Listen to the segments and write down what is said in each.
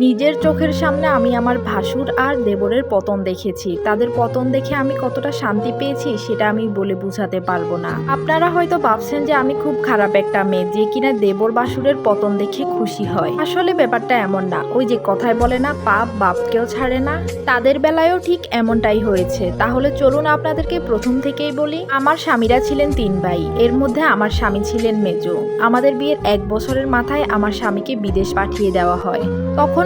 নিজের চোখের সামনে আমি আমার ভাসুর আর দেবরের পতন দেখেছি। তাদের পতন দেখে আমি কতটা শান্তি পেয়েছি সেটা আমি বলে বুঝাতে পারব না। আপনারা হয়তো ভাবছেন যে আমি খুব খারাপ একটা মেয়ে, যে কিনা দেবর বাসুরের পতন দেখে খুশি হয়। আসলে ব্যাপারটা এমন না। ওই যে কথায় বলে না, পাপ বাপকেও ছাড়ে না। তাদের বেলায়ও ঠিক এমনটাই হয়েছে। তাহলে চলুন আপনাদেরকে প্রথম থেকেই বলি, আমার স্বামীরা ছিলেন তিন ভাই। এর মধ্যে আমার স্বামী ছিলেন মেজো। আমাদের বিয়ের এক বছরের মাথায় আমার স্বামীকে বিদেশ পাঠিয়ে দেওয়া হয়।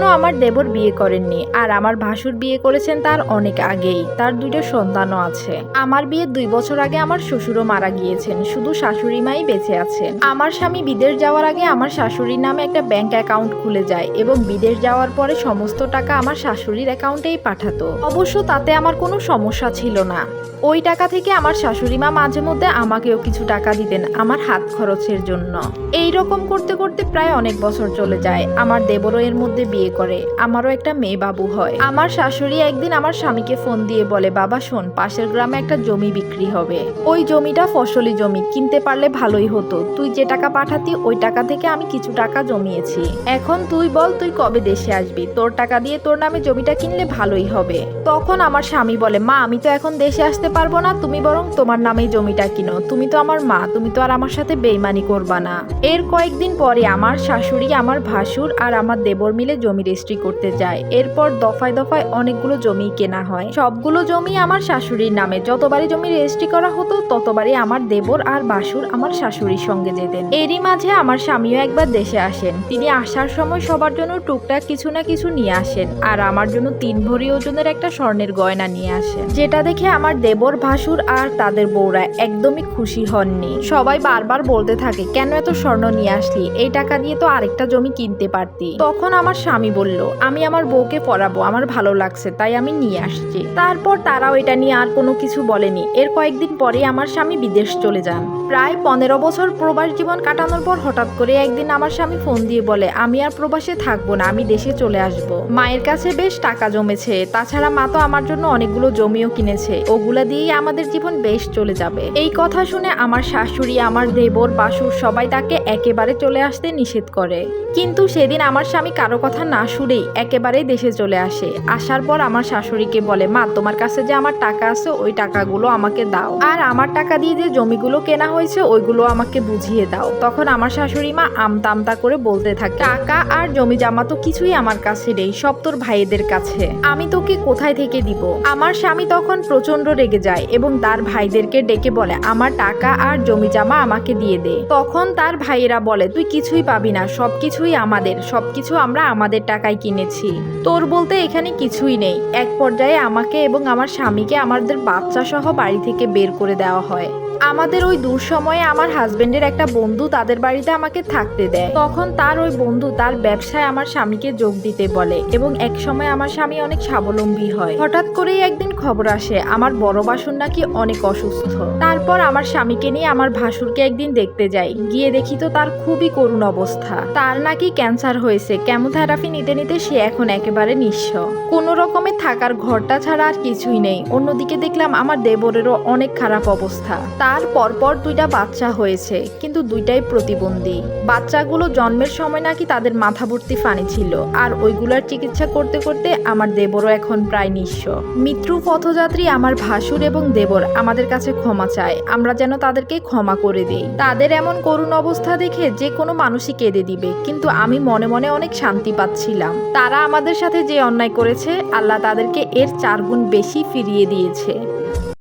তখনও আমার দেবর বিয়ে করেননি, আর আমার ভাসুর বিয়ে করেছেন তার অনেক আগেই। তার দুইটা সন্তানও আছে। আমার বিয়ের দুই বছর আগে আমার শ্বশুরও মারা গিয়েছেন, শুধু শাশুড়ি মাই বেঁচে আছেন। আমার স্বামী বিদেশ যাওয়ার আগে আমার শাশুড়ির নামে একটা ব্যাংক অ্যাকাউন্ট খুলে যায় এবং বিদেশ যাওয়ার পরে সমস্ত টাকা আমার শাশুড়ির অ্যাকাউন্টেই পাঠাতো। অবশ্য তাতে আমার কোনো সমস্যা ছিল না। ওই টাকা থেকে আমার শাশুড়ি মা মাঝে মধ্যে আমাকেও কিছু টাকা দিতেন আমার হাত খরচের জন্য। এই রকম করতে করতে প্রায় অনেক বছর চলে যায়। আমার দেবরও এর মধ্যে বিয়ে করে, আমারও একটা মেয়ে বাবু হয়। আমার শাশুড়ি একদিন আমার স্বামীকে ফোন দিয়ে বলে, বাবা, শোন, পাশের গ্রামে একটা জমি বিক্রি হবে। ওই জমিটা ফসলি জমি, কিনতে পারলে ভালোই হতো। তুই যে টাকা পাঠাতি, ওই টাকা থেকে আমি কিছু টাকা জমিয়েছি। এখন তুই বল, তুই কবে দেশে আসবি? তোর টাকা দিয়ে তোর নামে জমিটা কিনলে ভালোই হবে। তখন আমার স্বামী বলে, মা, আমি তো এখন দেশে আসতে পারব না, তুমি বরং তোমার নামেই জমিটা কিনো। তুমি তো আমার মা, তুমি তো আর আমার সাথে বেইমানি করবা না। এর কয়েকদিন পরে আমার শাশুড়ি, আমার ভাসুর আর আমার দেবর মিলে জমি রেজিস্ট্রি করতে যায়। এরপর দফায় দফায় অনেকগুলো জমি কেনা হয়। সবগুলো জমি আমার শাশুড়ির নামে। যতবারই জমি রেজিস্ট্রি করা হতো, ততবারই আমার দেবর আর বাসুর আমার শাশুড়ির সঙ্গে যেতেন। এরই মাঝে আমার স্বামীও একবার দেশে আসেন। তিনি আসার সময় সবার জন্য টুকটাক কিছু না কিছু নিয়ে আসেন আর আমার জন্য তিন ভরি ওজনের একটা স্বর্ণের গয়না নিয়ে আসেন। যেটা দেখে আমার দেবর ভাসুর আর তাদের বউরা একদমই খুশি হননি। সবাই বারবার বলতে থাকে, কেন এত স্বর্ণ নিয়ে আসলি? এই টাকা দিয়ে তো আরেকটা জমি কিনতে পারতি। তখন আমার স্বামী বলল, আমি আমার বউকে পড়াবো, আমার ভালো লাগছে, তাই আমি নিয়ে আসছি। তারপর তারাও এটা নিয়ে আর কোনো কিছু বলেনি। এর কয়েকদিন পরে আমার স্বামী বিদেশ চলে যান। প্রায় পনেরো বছর প্রবাস জীবন কাটানোর পর হঠাৎ করে একদিন আমার স্বামী ফোন দিয়ে বলে, আমি আর প্রবাসে থাকব না, আমি দেশে চলে আসব। মায়ের কাছে বেশ টাকা জমেছে, তাছাড়া মা তো আমার জন্য অনেকগুলো জমিও কিনেছে, ওগুলা দিয়েই আমাদের জীবন বেশ চলে যাবে। এই কথা শুনে আমার শাশুড়ি, আমার দেবর, বাসুর সবাই তাকে একেবারে চলে আসতে নিষেধ করে। কিন্তু সেদিন আমার স্বামী কারও কথা শুনেই একেবারেই দেশে চলে আসে। আসার পর আমার শাশুড়িকে বলে, মা, তোমার কাছে যে আমার টাকা আছে, ওই টাকাগুলো আমাকে দাও। আর আমার টাকা দিয়ে যে জমিগুলো কেনা হয়েছে, ওইগুলো আমাকে বুঝিয়ে দাও। তখন আমার শাশুড়ি মা আমতা আমতা করে বলতে থাকে, টাকা আর জমি জামা তো কিছুই আমার কাছে নেই, সব তোর ভাইদের কাছে। আমি তোকে কোথায় থেকে দিব? আমার স্বামী তখন প্রচণ্ড রেগে যায় এবং তার ভাইদেরকে ডেকে বলে, আমার টাকা আর জমি জামা আমাকে দিয়ে দে। তখন তার ভাইয়েরা বলে, তুই কিছুই পাবি না, সবকিছুই আমাদের, সবকিছু আমরা আমাদের টাকায় কিনেছি। তোর বলতে এখানে কিছুই নেই। এক পর্যায়ে আমাকে এবং আমার স্বামীকে আমাদের বাচ্চা সহ বাড়ি থেকে বের করে দেওয়া হয়। আমাদের ওই দূর সময়ে আমার হাজবেন্ডের একটা বন্ধু তাদের বাড়িতে আমাকে থাকতে দেয়। তখন তার ওই বন্ধু তার ব্যবসায় আমার স্বামীকে যোগ দিতে বলে এবং এক সময় আমার স্বামী অনেক স্বাবলম্বী হয়। হঠাৎ করেই একদিন খবর আসে, আমার বড় বাসুর নাকি অনেক অসুস্থ। তারপর আমার স্বামীকে নিয়ে আমার ভাসুরকে একদিন দেখতে যাই। গিয়ে দেখি তো তার খুবই করুণ অবস্থা। তার নাকি ক্যান্সার হয়েছে কেমোথেরাপি নিতে নিতে সে এখন একেবারে নিঃস্ব। কোনো রকমে থাকার ঘরটা ছাড়া আর কিছুই নেই। অন্যদিকে দেখলাম আমার দেবরেরও অনেক খারাপ অবস্থা। তার পরপর দুইটা বাচ্চা হয়েছে, কিন্তু দুইটাই প্রতিবন্ধী। বাচ্চাগুলো জন্মের সময় নাকি তাদের মাথা ভর্তি ফানি ছিল, আর ওইগুলার চিকিৎসা করতে করতে আমার দেবরও এখন প্রায় নিঃস্ব। মৃত্যু পথযাত্রী আমার ভাসুর এবং দেবর আমাদের কাছে ক্ষমা চায়। আমরা যেন তাদেরকে ক্ষমা করে দিই। তাদের এমন করুণ অবস্থা দেখে যে কোনো মানুষই কেঁদে দিবে, কিন্তু আমি মনে মনে অনেক শান্তি পাচ্ছিলাম তারা আমাদের সাথে যে অন্যায় করেছে, আল্লাহ তাদেরকে এর চার গুণ বেশি ফিরিয়ে দিয়েছে।